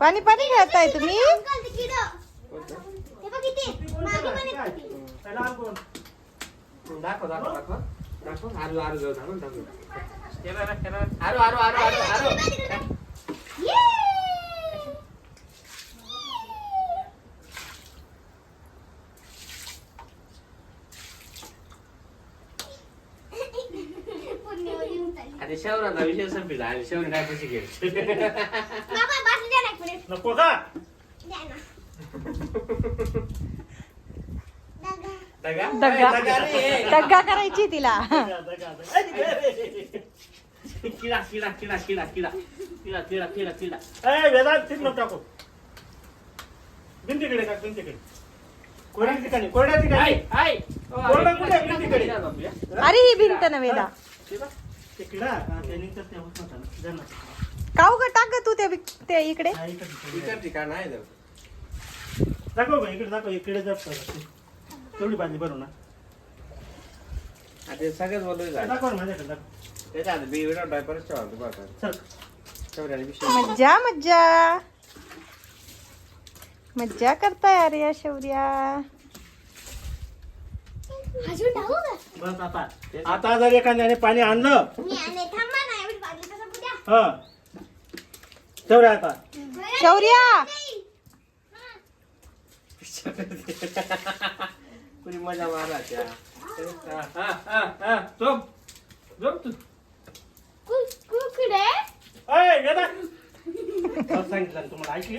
पाणी पाणी खेळताय तुम्ही? दाखव दाखव दाखव. दाखव. आरू आरू जाऊ दाखव दाखव आरू आरू आरू आरू आरू. पुण्यावर येऊन चालली. आता शेवराचा विषय संपला आणि शेवरी काय कशी घेईल बाबा, बाटली द्या ना एक मिनिट. नको का द्या ना. दगा. दगा दगा. दगा रे. दग्गा करायची तिला दगा, दगा, दगा. ऐ, किडा किडा किडा किडा किडा किडा किडा किडा किडा ऐ, वेदांत तिथं नको टाकू भिंतीकडे टाक भिंतीकडे कोरड्या ठिकाणी कोरड्या हाय ठिकाणी हाय कोरडा कुठे आहे? भिंतीकडे. अरे ही भिंत ना वेदा काव ग टाक तू ते विक- इकडे. ठिकाण आहे दाखव इकडे दाखव इकडे जात तेवढी भाजी ना. आता बोलू दाखव माझ्याकडे दाखव. चल. मज्जा मज्जा. मज्जा करता यार या शौर्या अजून टाकू का? बस आता. आता जर एखाद्याने पाणी आणलं मी आले थांबा ना एवढी बाटली तसं पुद्या. हा. तेवढं आता. शौर्या! कुणी मजा मारा त्या हा, हा, हा, हा. झोप. झोप तू. कु- कुकडे? अय सांगितलं ना तुम्हाला ऐकली?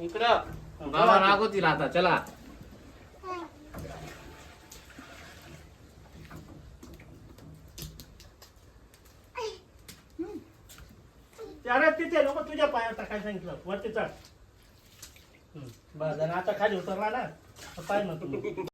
इकडं. बाबा रागवतील आता चला. त्याला तिथे नको तुझ्या पायावर टाकायला सांगितलं. वरती चढ. बस आणि आता खाली उतरला ना पाय ना